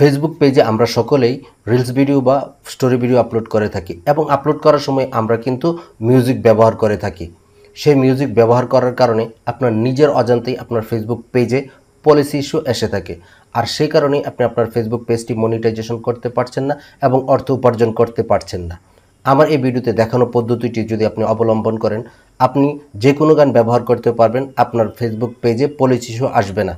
Facebook পেজে আমরা সকলেই রিলস ভিডিও বা স্টোরি ভিডিও আপলোড করে থাকি এবং আপলোড করার সময় আমরা কিন্তু মিউজিক ব্যবহার করে থাকি। সেই মিউজিক ব্যবহার করার কারণে আপনার নিজের অজান্তেই আপনার ফেসবুক পেজে পলিসি ইস্যু এসে থাকে। আর সেই কারণে আপনি আপনার ফেসবুক পেজটি মনিটাইজেশন করতে পারছেন না এবং অর্থ উপার্জন করতে পারছেন না। আমার এই ভিডিওতে দেখানো পদ্ধতিটি যদি আপনি অবলম্বন করেন, আপনি যে কোনো গান ব্যবহার করতে পারবেন, আপনার ফেসবুক পেজে পলিসি ইস্যু আসবে না।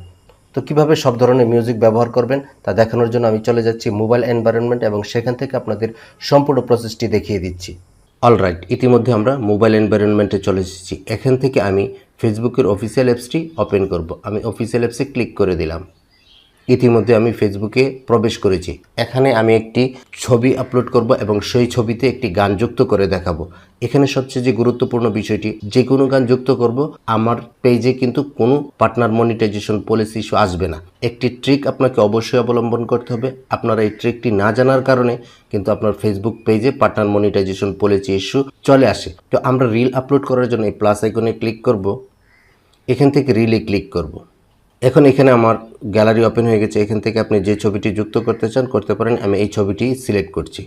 তো কীভাবে সব ধরনের মিউজিক ব্যবহার করবেন তা দেখানোর জন্য আমি চলে যাচ্ছি মোবাইল এনভায়রনমেন্ট এবং সেখান থেকে আপনাদের সম্পূর্ণ প্রসেসটি দেখিয়ে দিচ্ছি। অলরাইট ইতিমধ্যে আমরা মোবাইল এনভায়রনমেন্টে চলে এসেছি। এখান থেকে আমি ফেসবুকের অফিসিয়াল অ্যাপসটি ওপেন করব। আমি অফিসিয়াল অ্যাপসে ক্লিক করে দিলাম। ইতিমধ্যে আমি ফেসবুকে প্রবেশ করেছি। এখানে আমি একটি ছবি আপলোড করব এবং সেই ছবিতে একটি গান যুক্ত করে দেখাবো। এখানে সবচেয়ে যে গুরুত্বপূর্ণ বিষয়টি, যে কোনো গান যুক্ত করব, আমার পেজে কিন্তু কোনো পার্টনার মনিটাইজেশন পলিসি ইস্যু আসবে না। একটি ট্রিক আপনাকে অবশ্যই অবলম্বন করতে হবে। আপনারা এই ট্রিকটি না জানার কারণে কিন্তু আপনার ফেসবুক পেজে পার্টনার মনিটাইজেশন পলিসি ইস্যু চলে আসে। তো আমরা রিল আপলোড করার জন্য এই প্লাস আইকনে ক্লিক করব। এখান থেকে রিলে ক্লিক করব। এখন এখানে আমার গ্যালারি ওপেন হয়ে গেছে। এখান থেকে আপনি যে ছবিটি যুক্ত করতে চান, করতে পারেন। আমি এই ছবিটি সিলেক্ট করছি।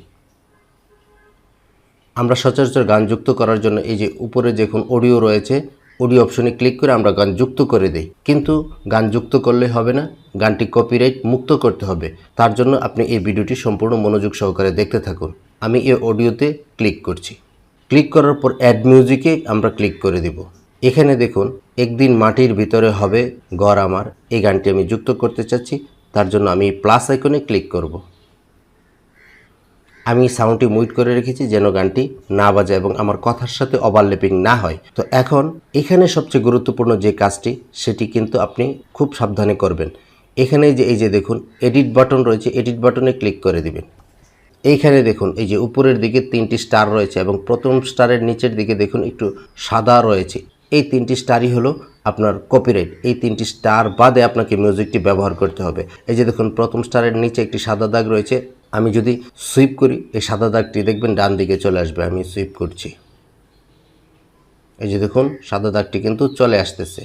আমরা সচরাচর গান যুক্ত করার জন্য এই যে উপরে দেখুন অডিও রয়েছে, অডিও অপশনে ক্লিক করে আমরা গান যুক্ত করে দিই। কিন্তু গান যুক্ত করলে হবে না, গানটি কপিরাইট মুক্ত করতে হবে। তার জন্য আপনি এই ভিডিওটি সম্পূর্ণ মনোযোগ সহকারে দেখতে থাকুন। আমি এই অডিওতে ক্লিক করছি। ক্লিক করার পর অ্যাড মিউজিকে আমরা ক্লিক করে দিব। এখানে দেখুন, একদিন মাটির ভিতরে হবে গড় আমার। এই গানটি আমি যুক্ত করতে চাচ্ছি, তার জন্য আমি প্লাস আইকনে ক্লিক করব। আমি সাউন্ডটি মুইট করে রেখেছি যেন গানটি না বাজে এবং আমার কথার সাথে ওভারলেপিং না হয়। তো এখন, এখানে সবচেয়ে গুরুত্বপূর্ণ যে কাজটি, সেটি কিন্তু আপনি খুব সাবধানে করবেন। এখানে যে, এই যে দেখুন এডিট বাটন রয়েছে এডিট বাটনে ক্লিক করে দিবেন। এইখানে দেখুন, এই যে উপরের দিকে তিনটি স্টার রয়েছে এবং প্রথম স্টারের নিচের দিকে দেখুন, একটু সাদা রয়েছে। এই তিনটি স্টারই হলো আপনার কপিরাইট এই তিনটি স্টার বাদে আপনাকে মিউজিকটি ব্যবহার করতে হবে। এই যে দেখুন, প্রথম স্টারের নিচে একটি সাদা দাগ রয়েছে। আমি যদি সুইপ করি, এই সাদা দাগটি দেখবেন ডান দিকে চলে আসবে। আমি সুইপ করছি। এই যে দেখুন, সাদা দাগটি কিন্তু চলে আসতেছে।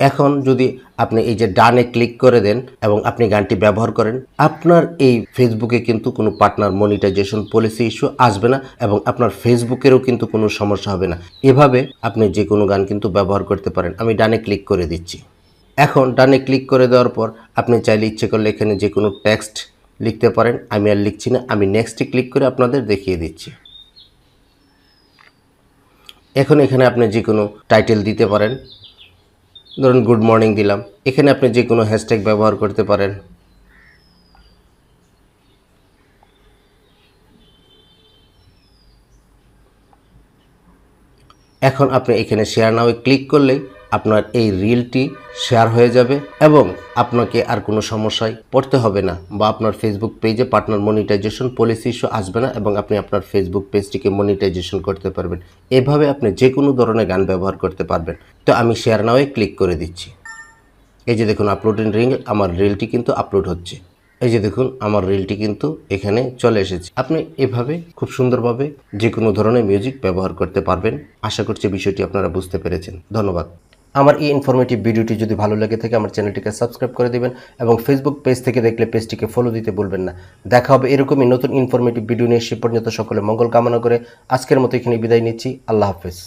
এখন যদি আপনি এই যে ডানে ক্লিক করে দেন এবং আপনি গানটি ব্যবহার করেন, আপনার এই ফেসবুকে কিন্তু কোনো পার্টনার মনিটাইজেশন পলিসি ইস্যু আসবে না এবং আপনার ফেসবুকেরও কিন্তু কোনো সমস্যা হবে না। এভাবে আপনি যে কোনো গান কিন্তু ব্যবহার করতে পারেন। আমি ডানে ক্লিক করে দিচ্ছি। এখন ডানে ক্লিক করে দেওয়ার পর আপনি চাইলে ইচ্ছে করলে এখানে যে কোনো টেক্সট লিখতে পারেন। আমি আর লিখছি না। আমি নেক্সটে ক্লিক করে আপনাদের দেখিয়ে দিচ্ছি। এখন এখানে আপনি যে কোনো টাইটেল দিতে পারেন। ধরুন গুড মর্নিং দিলাম। এখানে আপনি যে কোনো হ্যাশট্যাগ ব্যবহার করতে পারেন। এখন আপনি এখানে শেয়ার নাও ক্লিক করলেই আপনার এই রিলটি শেয়ার হয়ে যাবে এবং আপনাকে আর কোনো সমস্যায় পড়তে হবে না বা আপনার ফেসবুক পেজে পার্টনার মনিটাইজেশন পলিসি ইস্যু আসবে না এবং আপনি আপনার ফেসবুক পেজটিকে মনিটাইজেশন করতে পারবেন। এভাবে আপনি যে কোনো ধরনের গান ব্যবহার করতে পারবেন। তো আমি শেয়ার নাওয়ে ক্লিক করে দিচ্ছি। এই যে দেখুন আপলোড আপলোডিং রিল আমার রিলটি কিন্তু আপলোড হচ্ছে। এই যে দেখুন, আমার রিলটি কিন্তু এখানে চলে এসেছে। আপনি এভাবে খুব সুন্দরভাবে যে কোনো ধরনের মিউজিক ব্যবহার করতে পারবেন। আশা করছি বিষয়টি আপনারা বুঝতে পেরেছেন। ধন্যবাদ। আমার এই ইনফরমেটিভ ভিডিওটি যদি ভালো লেগে থাকে, আমার চ্যানেলটিকে সাবস্ক্রাইব করে দেবেন এবং ফেসবুক পেজ থেকে দেখলে পেজটিকে ফলো দিতে বলবেন না। দেখা হবে এরকমই নতুন ইনফরমেটিভ ভিডিও নিয়ে সে পর্যন্ত সকলে মঙ্গল কামনা করে। আজকের মতো এখানে বিদায় নিচ্ছি। আল্লাহ হাফেজ।